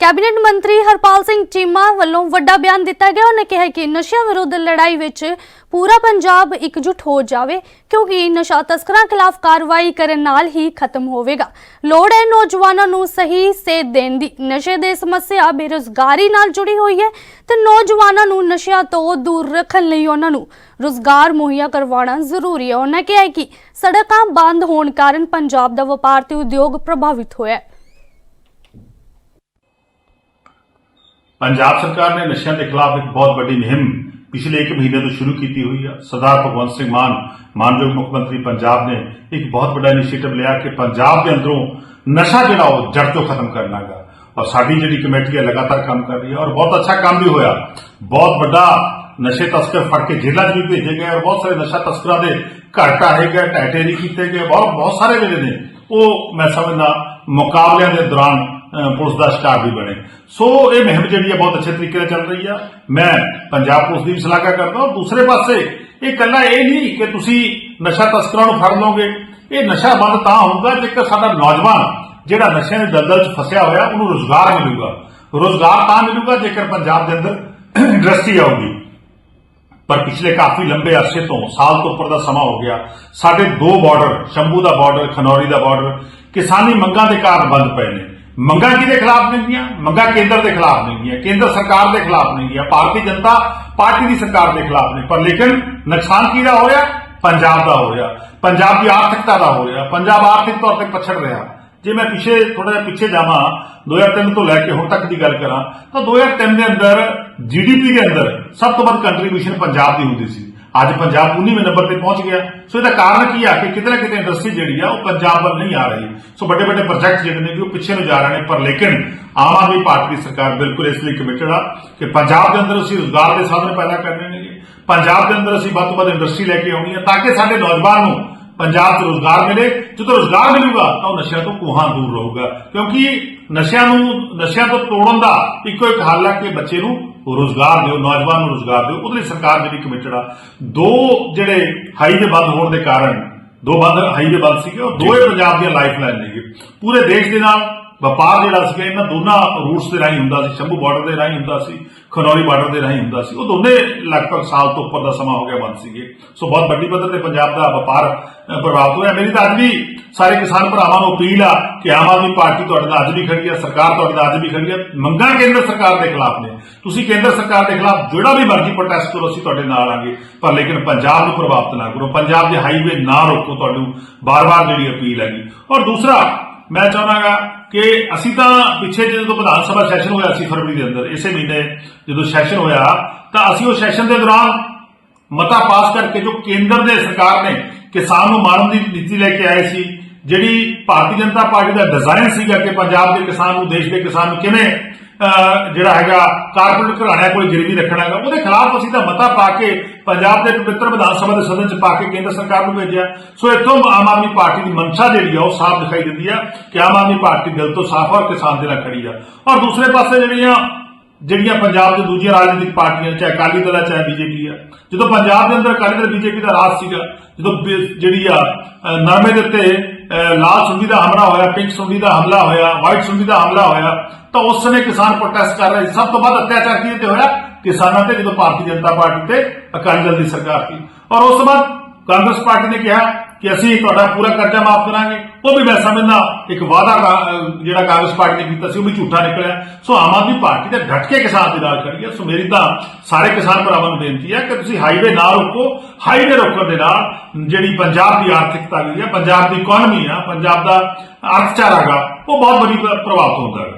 Cabinet ਮੰਤਰੀ ਹਰਪਾਲ ਸਿੰਘ ਚੀਮਾ ਵੱਲੋਂ ਵੱਡਾ ਬਿਆਨ ਦਿੱਤਾ ਗਿਆ। ਉਹਨੇ ਕਿਹਾ ਕਿ ਨਸ਼ਿਆਂ ਵਿਰੁੱਧ ਲੜਾਈ ਵਿੱਚ ਪੂਰਾ ਪੰਜਾਬ ਇਕਜੁੱਟ ਹੋ ਜਾਵੇ, ਕਿਉਂਕਿ ਨਸ਼ਾ ਤਸਕਰਾਂ ਖਿਲਾਫ ਕਾਰਵਾਈ ਕਰਨ ਨਾਲ ਹੀ ਖਤਮ ਹੋਵੇਗਾ। ਲੋੜ ਹੈ ਨੌਜਵਾਨਾਂ ਨੂੰ ਸਹੀ ਸੇਧ ਦੇਣ ਦੀ। ਨਸ਼ੇ ਦੇ ਸਮੱਸਿਆ ਬੇਰੁਜ਼ਗਾਰੀ ਨਾਲ ਜੁੜੀ ਹੋਈ ਹੈ ਤੇ ਨੌਜਵਾਨਾਂ ਨੂੰ ਨਸ਼ਿਆਂ ਤੋਂ ਦੂਰ ਰੱਖਣ ਲਈ ਉਹਨਾਂ ਨੂੰ ਰੁਜ਼ਗਾਰ ਮੁਹੱਈਆ ਕਰਵਾਉਣਾ ਜ਼ਰੂਰੀ ਹੈ। ਉਹਨਾਂ ਕਿਹਾ ਕਿ ਸੜਕਾਂ ਬੰਦ ਹੋਣ ਕਾਰਨ ਪੰਜਾਬ ਦਾ ਵਪਾਰ ਤੇ ਉਦਯੋਗ ਪ੍ਰਭਾਵਿਤ ਹੋਇਆ ਹੈ। ਪੰਜਾਬ ਸਰਕਾਰ ਨੇ ਨਸ਼ਿਆਂ ਦੇ ਖਿਲਾਫ ਇੱਕ ਬਹੁਤ ਵੱਡੀ ਮੁਹਿੰਮ ਪਿਛਲੇ 1 ਮਹੀਨੇ ਤੋਂ ਸ਼ੁਰੂ ਕੀਤੀ ਹੋਈ ਹੈ ਸਰਦਾਰ ਭਗਵੰਤ ਸਿੰਘ ਮਾਨ, ਮਾਨਯੋਗ ਮੁੱਖ ਮੰਤਰੀ ਪੰਜਾਬ ਨੇ ਇੱਕ ਬਹੁਤ ਵੱਡਾ ਇਨੀਸ਼ੀਏਟਿਵ ਲਿਆ ਕਿ ਪੰਜਾਬ ਦੇ ਅੰਦਰੋਂ ਨਸ਼ਾ ਜਿਹੜਾ ਉਹ ਜੜ ਤੋਂ ਖਤਮ ਕਰਨਾ ਹੈ ਔਰ ਸਾਡੀ ਜਿਹੜੀ ਕਮੇਟੀ ਹੈ ਲਗਾਤਾਰ ਕੰਮ ਕਰ ਰਹੀ ਹੈ ਔਰ ਬਹੁਤ ਅੱਛਾ ਕੰਮ ਵੀ ਹੋਇਆ। ਬਹੁਤ ਵੱਡਾ ਨਸ਼ੇ ਤਸਕਰ ਫੜ ਕੇ ਜੇਲ੍ਹਾਂ 'ਚ ਵੀ ਭੇਜੇ ਗਏ ਔਰ ਬਹੁਤ ਸਾਰੇ ਨਸ਼ਾ ਤਸਕਰਾਂ ਦੇ ਘਰ ਢਾਹੇ ਗਏ ਟੈਟੇ ਨਹੀਂ ਕੀਤੇ ਗਏ। ਬਹੁਤ ਬਹੁਤ ਸਾਰੇ ਜਿਹੜੇ ਨੇ, ਉਹ ਮੈਂ ਸਮਝਦਾ ਮੁਕਾਬਲਿਆਂ ਦੇ ਦੌਰਾਨ ਪੁਲਿਸ ਦਾ ਸ਼ਿਕਾਰ ਵੀ ਬਣੇ। ਸੋ ਇਹ ਮੁਹਿੰਮ ਜਿਹੜੀ ਆ ਬਹੁਤ ਅੱਛੇ ਤਰੀਕੇ ਨਾਲ ਚੱਲ ਰਹੀ ਆ। ਮੈਂ ਪੰਜਾਬ ਪੁਲਿਸ ਦੀ ਵੀ ਸ਼ਲਾਘਾ ਕਰਦਾ ਹਾਂ। ਦੂਸਰੇ ਪਾਸੇ, ਇਹ ਇਕੱਲਾ ਇਹ ਨਹੀਂ ਕਿ ਤੁਸੀਂ ਨਸ਼ਾ ਤਸਕਰਾਂ ਨੂੰ ਫੜ ਲਓਗੇ। ਇਹ ਨਸ਼ਾ ਬੰਦ ਤਾਂ ਹੋਊਗਾ ਜੇਕਰ ਸਾਡਾ ਨੌਜਵਾਨ ਜਿਹੜਾ ਨਸ਼ਿਆਂ ਦੇ ਦਲਦਲ 'ਚ ਫਸਿਆ ਹੋਇਆ, ਉਹਨੂੰ ਰੋਜ਼ਗਾਰ ਮਿਲੂਗਾ। ਰੋਜ਼ਗਾਰ ਤਾਂ ਮਿਲੂਗਾ ਜੇਕਰ ਪੰਜਾਬ ਦੇ ਅੰਦਰ ਇੰਡਸਟਰੀ ਆਊਗੀ। ਪਰ ਪਿਛਲੇ ਕਾਫੀ ਲੰਬੇ ਅਰਸੇ ਤੋਂ, ਸਾਲ ਤੋਂ ਉੱਪਰ ਦਾ ਸਮਾਂ ਹੋ ਗਿਆ। ਸਾਡੇ ਦੋ ਬਾਰਡਰ ਸ਼ੰਭੂ ਦਾ ਬਾਰਡਰ ਖਨੌਰੀ ਦਾ ਬਾਰਡਰ ਕਿਸਾਨੀ ਮੰਗਾਂ ਦੇ ਕਾਰਨ ਬੰਦ ਪਏ ਨੇ। ਮੰਗਾਂ ਕਿਹਦੇ ਖਿਲਾਫ ਨਹੀਂ ਮੰਗਾਂ ਕੇਂਦਰ ਦੇ ਖਿਲਾਫ ਨਹੀਂ ਕੇਂਦਰ ਸਰਕਾਰ ਦੇ ਖਿਲਾਫ ਨਹੀਂ ਭਾਰਤੀ ਜਨਤਾ ਪਾਰਟੀ ਦੀ ਸਰਕਾਰ ਦੇ ਖਿਲਾਫ ਨੇ। ਪਰ ਲੇਕਿਨ ਨੁਕਸਾਨ ਕਿਹਦਾ ਹੋਇਆ ਪੰਜਾਬ ਦਾ ਹੋਇਆ ਪੰਜਾਬ ਦੀ ਆਰਥਿਕਤਾ ਦਾ ਹੋਇਆ ਪੰਜਾਬ ਆਰਥਿਕ ਤੌਰ ਤੇ ਪਛੜ ਰਿਹਾ। ਜੇ ਮੈਂ ਪਿੱਛੇ ਥੋੜਾ ਜਿਹਾ ਪਿੱਛੇ ਜਾਵਾਂ 2003 ਤੋਂ ਲੈ ਕੇ ਹੁਣ ਤੱਕ ਦੀ ਗੱਲ ਕਰਾਂ, ਤਾਂ 2003 ਦੇ ਅੰਦਰ ਜੀਡੀਪੀ ਦੇ ਅੰਦਰ ਸਭ ਤੋਂ ਵੱਧ ਕੰਟਰੀਬਿਊਸ਼ਨ ਪੰਜਾਬ ਦੀ ਹੁੰਦੀ ਸੀ। ਅੱਜ ਪੰਜਾਬ 19ਵੇਂ ਨੰਬਰ ਤੇ ਪਹੁੰਚ ਗਿਆ। ਸੋ ਇਹਦਾ ਕਾਰਨ ਕੀ ਆ ਕਿ ਕਿਤੇ ਨਾ ਕਿਤੇ ਇੰਡਸਟਰੀ ਜਿਹੜੀ ਆ ਉਹ ਪੰਜਾਬ ਵੱਲ ਨਹੀਂ ਆ ਰਹੀ। ਸੋ ਵੱਡੇ ਵੱਡੇ ਪ੍ਰੋਜੈਕਟ ਜਿਹੜੇ ਨੇ ਉਹ ਪਿੱਛੇ ਨੂੰ ਜਾ ਰਹੇ ਨੇ, ਪਰ ਲੇਕਿਨ ਆਮ ਆਦਮੀ ਪਾਰਟੀ ਦੀ ਸਰਕਾਰ ਬਿਲਕੁਲ ਇਸ ਲਈ ਕਮਿਟਡ ਆ ਕਿ ਪੰਜਾਬ ਦੇ ਅੰਦਰ ਅਸੀਂ ਰੋਜ਼ਗਾਰ ਦੇ ਸਾਧਨ ਪੈਦਾ ਕਰਨੇ ਨੇ ਪੰਜਾਬ ਦੇ ਅੰਦਰ ਅਸੀਂ ਵੱਧ ਤੋਂ ਵੱਧ ਇੰਡਸਟਰੀ ਲੈ ਕੇ ਆਉਣੀ ਹੈ ਤਾਂ ਕਿ ਸਾਡੇ ਨੌਜਵਾਨ ਨੂੰ ਪੰਜਾਬ 'ਚ ਰੋਜ਼ਗਾਰ ਮਿਲੇ। ਜਦੋਂ ਰੋਜ਼ਗਾਰ ਮਿਲੂਗਾ ਤਾਂ ਉਹ ਨਸ਼ਿਆਂ ਤੋਂ ਕੋਹਾਂ ਦੂਰ ਰਹੂਗਾ। ਕਿਉਂਕਿ ਨਸ਼ਿਆਂ ਨੂੰ, ਨਸ਼ਿਆਂ ਤੋਂ ਤੋੜਨ ਦਾ ਇੱਕੋ ਇੱਕ ਹੱਲ ਹੈ ਕਿ ਬੱਚੇ ਨੂੰ ਰੋਜ਼ਗਾਰ ਦਿਓ ਨੌਜਵਾਨ ਨੂੰ ਰੋਜ਼ਗਾਰ ਦਿਓ ਉਹਦੇ ਲਈ ਸਰਕਾਰ ਜਿਹੜੀ ਕਮਿਟਡ ਆ। ਦੋ ਜਿਹੜੇ ਹਾਈਵੇ ਬੰਦ ਹੋਣ ਦੇ ਕਾਰਨ ਦੋ ਬੰਦ ਹਾਈਵੇ ਬੰਦ ਸੀਗੇ ਉਹ ਦੋਏ ਪੰਜਾਬ ਦੀਆਂ ਲਾਈਫ ਲਾਈਨ ਨੇਗੇ ਪੂਰੇ ਦੇਸ਼ ਦੇ ਨਾਲ ਵਪਾਰ ਜਿਹੜਾ ਸੀਗਾ ਇਹਨਾਂ ਦੋਨਾਂ ਰੂਟਸ ਦੇ ਰਾਹੀਂ ਹੁੰਦਾ ਸੀ, ਸ਼ੰਭੂ ਬਾਰਡਰ ਦੇ ਰਾਹੀਂ ਹੁੰਦਾ ਸੀ ਖਨੌਰੀ ਬਾਰਡਰ ਦੇ ਰਾਹੀਂ ਹੁੰਦਾ ਸੀ, ਉਹ ਦੋਨੇ ਲਗਭਗ ਸਾਲ ਤੋਂ ਉੱਪਰ ਦਾ ਸਮਾਂ ਹੋ ਗਿਆ ਬੰਦ ਸੀਗੇ। ਸੋ ਬਹੁਤ ਵੱਡੀ ਪੱਧਰ ਤੇ ਪੰਜਾਬ ਦਾ ਵਪਾਰ ਪ੍ਰਭਾਵਿਤ ਹੋਇਆ। ਮੇਰੀ ਤਾਂ ਅੱਜ ਵੀ ਸਾਰੇ ਕਿਸਾਨ ਭਰਾਵਾਂ ਨੂੰ ਅਪੀਲ ਆ ਕਿ ਆਮ ਆਦਮੀ ਪਾਰਟੀ ਤੁਹਾਡੇ ਨਾਲ ਅੱਜ ਵੀ ਖੜੀ ਹੈ ਸਰਕਾਰ ਤੁਹਾਡੇ ਨਾਲ ਅੱਜ ਵੀ ਖੜੀ ਹੈ ਮੰਗਾਂ ਕੇਂਦਰ ਸਰਕਾਰ ਦੇ ਖਿਲਾਫ ਨੇ। ਤੁਸੀਂ ਕੇਂਦਰ ਸਰਕਾਰ ਦੇ ਖਿਲਾਫ ਜਿਹੜਾ ਵੀ ਮਰਜ਼ੀ ਪ੍ਰੋਟੈਸਟ ਕਰੋ, ਅਸੀਂ ਤੁਹਾਡੇ ਨਾਲ ਆਂਗੇ। ਪਰ ਲੇਕਿਨ ਪੰਜਾਬ ਨੂੰ ਪ੍ਰਭਾਵਿਤ ਨਾ ਕਰੋ। ਪੰਜਾਬ ਦੇ ਹਾਈਵੇ ਨਾ ਰੋਕੋ ਤੁਹਾਨੂੰ। ਬਾਰ-ਬਾਰ ਜਿਹੜੀ ਅਪੀਲ ਹੈਗੀ। ਔਰ ਦੂਸਰਾ, ਮੈਂ ਚਾਹਨਾਗਾ ਕਿ ਅਸੀਂ ਤਾਂ ਪਿੱਛੇ ਜਦੋਂ ਵਿਧਾਨ ਸਭਾ ਸੈਸ਼ਨ ਹੋਇਆ ਸੀ ਫਰਵਰੀ ਦੇ ਅੰਦਰ, ਇਸੇ ਮਹੀਨੇ ਜਦੋਂ ਸੈਸ਼ਨ ਹੋਇਆ, ਤਾਂ ਅਸੀਂ ਉਹ ਸੈਸ਼ਨ ਦੇ ਦੌਰਾਨ ਮਤਾ ਪਾਸ ਕਰਕੇ ਜੋ ਕੇਂਦਰ ਦੇ ਸਰਕਾਰ ਨੇ ਕਿਸਾਨ ਨੂੰ ਮਾਰਨ ਦੀ ਨੀਤੀ ਲੈ ਕੇ ਆਏ ਸੀ, ਜਿਹੜੀ ਭਾਰਤੀ ਜਨਤਾ ਪਾਰਟੀ ਦਾ ਡਿਜ਼ਾਈਨ ਸੀਗਾ ਕਿ ਪੰਜਾਬ ਦੇ ਕਿਸਾਨ ਨੂੰ, ਦੇਸ਼ ਦੇ ਕਿਸਾਨ ਨੂੰ ਕਿਵੇਂ ਜਿਹੜਾ ਹੈਗਾ ਕਾਰਪੋਰੇਟ ਘਰਾਣਿਆਂ ਕੋਲ ਗਿਰਵੀ ਰੱਖਣਾ ਹੈਗਾ, ਉਹਦੇ ਖਿਲਾਫ ਅਸੀਂ ਤਾਂ ਮਤਾ ਪਾ ਕੇ ਪੰਜਾਬ ਦੇ ਪਵਿੱਤਰ ਵਿਧਾਨ ਸਭਾ ਦੇ ਸਦਨ ਚ ਪਾ ਕੇ ਕੇਂਦਰ ਸਰਕਾਰ ਨੂੰ ਭੇਜਿਆ। ਸੋ ਇੱਥੋਂ ਆਮ ਆਦਮੀ ਪਾਰਟੀ ਦੀ ਮਨਸ਼ਾ ਜਿਹੜੀ ਆ, ਉਹ ਸਾਫ਼ ਦਿਖਾਈ ਦਿੰਦੀ ਆ ਕਿ ਆਮ ਆਦਮੀ ਪਾਰਟੀ ਦਿਲ ਤੋਂ ਸਾਫ਼ ਆ ਔਰ ਕਿਸਾਨ ਦੇ ਨਾਲ ਖੜੀ ਆ। ਔਰ ਦੂਸਰੇ ਪਾਸੇ ਜਿਹੜੀਆਂ ਜਿਹੜੀਆਂ ਪੰਜਾਬ ਦੇ ਦੂਜੀਆਂ ਰਾਜਨੀਤਿਕ ਪਾਰਟੀਆਂ, ਚਾਹੇ ਅਕਾਲੀ ਦਲ ਹੈ ਚਾਹੇ ਬੀਜੇਪੀ ਆ, ਜਦੋਂ ਪੰਜਾਬ ਦੇ ਅੰਦਰ ਅਕਾਲੀ ਦਲ ਬੀਜੇਪੀ ਦਾ ਰਾਜ ਸੀਗਾ, ਜਦੋਂ ਬੇ- ਜਿਹੜੀ ਆ ਨਰਮੇ ਦੇ ਉੱਤੇ ਲਾਲ ਸੁੰਡੀ ਦਾ ਹਮਲਾ ਹੋਇਆ, ਪਿੰਕ ਸੁੰਡੀ ਦਾ ਹਮਲਾ ਹੋਇਆ ਵਾਈਟ ਸੁੰਡੀ ਦਾ ਹਮਲਾ ਹੋਇਆ, ਤਾਂ ਉਸ ਸਮੇਂ ਕਿਸਾਨ ਪ੍ਰੋਟੈਸਟ ਕਰ ਰਹੇ ਸੀ। ਸਭ ਤੋਂ ਵੱਧ ਅਤਿਆਚਾਰ ਕਿਹਦੇ ਤੇ ਹੋਇਆ? ਕਿਸਾਨਾਂ ਤੇ, ਜਦੋਂ ਭਾਰਤੀ ਜਨਤਾ ਪਾਰਟੀ ਤੇ ਅਕਾਲੀ ਦਲ ਦੀ ਸਰਕਾਰ ਸੀ। ਔਰ ਉਸ ਤੋਂ ਬਾਅਦ ਕਾਂਗਰਸ ਪਾਰਟੀ ਨੇ ਕਿਹਾ ਕਿ ਅਸੀਂ ਤੁਹਾਡਾ ਪੂਰਾ ਕਰਜ਼ਾ ਮਾਫ ਕਰਾਂਗੇ। ਉਹ ਵੀ ਮੈਂ ਸਮਝਦਾ ਇੱਕ ਵਾਅਦਾ ਜਿਹੜਾ ਕਾਂਗਰਸ ਪਾਰਟੀ ਨੇ ਕੀਤਾ ਸੀ, ਉਹ ਵੀ ਝੂਠਾ ਨਿਕਲਿਆ। ਸੋ ਆਮ ਆਦਮੀ ਪਾਰਟੀ ਤੇ ਡਟ ਕੇ ਕਿਸਾਨ ਦੇ ਨਾਲ ਖੜੀ ਹੈ। ਸੋ ਮੇਰੀ ਤਾਂ ਸਾਰੇ ਕਿਸਾਨ ਭਰਾਵਾਂ ਨੂੰ ਬੇਨਤੀ ਹੈ ਕਿ ਤੁਸੀਂ ਹਾਈਵੇ ਨਾ ਰੋਕੋ। ਹਾਈਵੇ ਰੋਕਣ ਦੇ ਨਾਲ ਜਿਹੜੀ ਪੰਜਾਬ ਦੀ ਆਰਥਿਕਤਾ ਗਈ ਹੈ, ਪੰਜਾਬ ਦੀ ਇਕਨੋਮੀ ਆ, ਪੰਜਾਬ ਦਾ ਅਰਥਚਾਰਾ ਗਾ ਉਹ ਬਹੁਤ ਬੜੀ ਪ੍ਰਭਾਵਿਤ ਹੁੰਦਾ ਹੈ